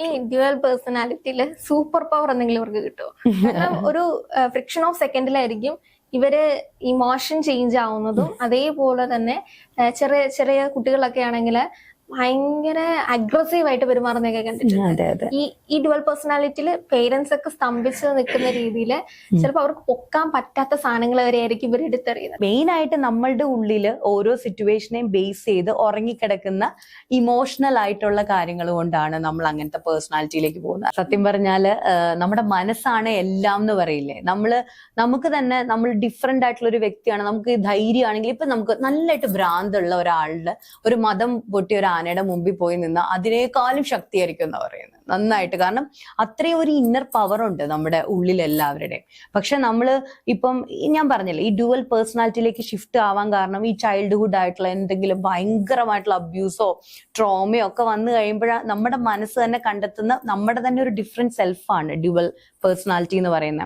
ഈ dual പേഴ്സണാലിറ്റിയിൽ super power എന്തെങ്കിലും ഇവർക്ക് കിട്ടുമോ കാരണം ഒരു ഫ്രിക്ഷൻ ഓഫ് സെക്കൻഡിലായിരിക്കും ഇവർ ഇമോഷൻ ചേഞ്ച് ആവുന്നതും അതേപോലെ തന്നെ ചെറിയ ചെറിയ കുട്ടികളൊക്കെ ആണെങ്കിൽ ഭയങ്കര അഗ്രസീവ് ആയിട്ട് പെരുമാറുന്നൊക്കെ കണ്ടിട്ടുണ്ട്. ഈ ഈ ഡുവൽ പേഴ്സണാലിറ്റിയിൽ പേരൻസ് ഒക്കെ സ്തംഭിച്ച് നിൽക്കുന്ന രീതിയിൽ ചിലപ്പോൾ അവർക്ക് പൊക്കാൻ പറ്റാത്ത സാധനങ്ങൾ വരെ ആയിരിക്കും ഇവർ എടുത്തെറിയുന്നത്. മെയിൻ ആയിട്ട് നമ്മളുടെ ഉള്ളിൽ ഓരോ സിറ്റുവേഷനെയും ബേസ് ചെയ്ത് ഉറങ്ങിക്കിടക്കുന്ന ഇമോഷണൽ ആയിട്ടുള്ള കാര്യങ്ങൾ കൊണ്ടാണ് നമ്മൾ അങ്ങനത്തെ പേഴ്സണാലിറ്റിയിലേക്ക് പോകുന്നത്. സത്യം പറഞ്ഞാൽ ആഹ് നമ്മുടെ മനസ്സാണ് എല്ലാം എന്ന് പറയില്ലേ? നമ്മൾ നമുക്ക് തന്നെ നമ്മൾ ഡിഫറെന്റ് ആയിട്ടുള്ള ഒരു വ്യക്തിയാണ്. നമുക്ക് ധൈര്യമാണെങ്കിൽ ഇപ്പൊ നമുക്ക് നല്ലതായിട്ട് ഭ്രാന്തുള്ള ഒരാളുടെ ഒരു മതം പൊട്ടിയ ഒരു ആനയുടെ മുമ്പിൽ പോയി നിന്ന് അതിനേക്കാളും ശക്തിയായിരിക്കും എന്ന് പറയുന്നത്. നന്നായിട്ട്. കാരണം അത്രയും ഒരു ഇന്നർ പവർ ഉണ്ട് നമ്മുടെ ഉള്ളിൽ എല്ലാവരുടെയും. പക്ഷെ നമ്മൾ ഇപ്പം ഞാൻ പറഞ്ഞില്ലേ ഈ ഡുവൽ പേഴ്സണാലിറ്റിയിലേക്ക് ഷിഫ്റ്റ് ആവാൻ കാരണം ഈ ചൈൽഡ്ഹുഡ് ആയിട്ടുള്ള എന്തെങ്കിലും ഭയങ്കരമായിട്ടുള്ള അബ്യൂസോ ട്രോമയോ ഒക്കെ വന്നു കഴിയുമ്പോഴാണ് നമ്മുടെ മനസ്സ് തന്നെ കണ്ടെത്തുന്ന നമ്മുടെ തന്നെ ഒരു ഡിഫറെന്റ് സെൽഫാണ് ഡ്യുവൽ പേഴ്സണാലിറ്റി എന്ന് പറയുന്നത്.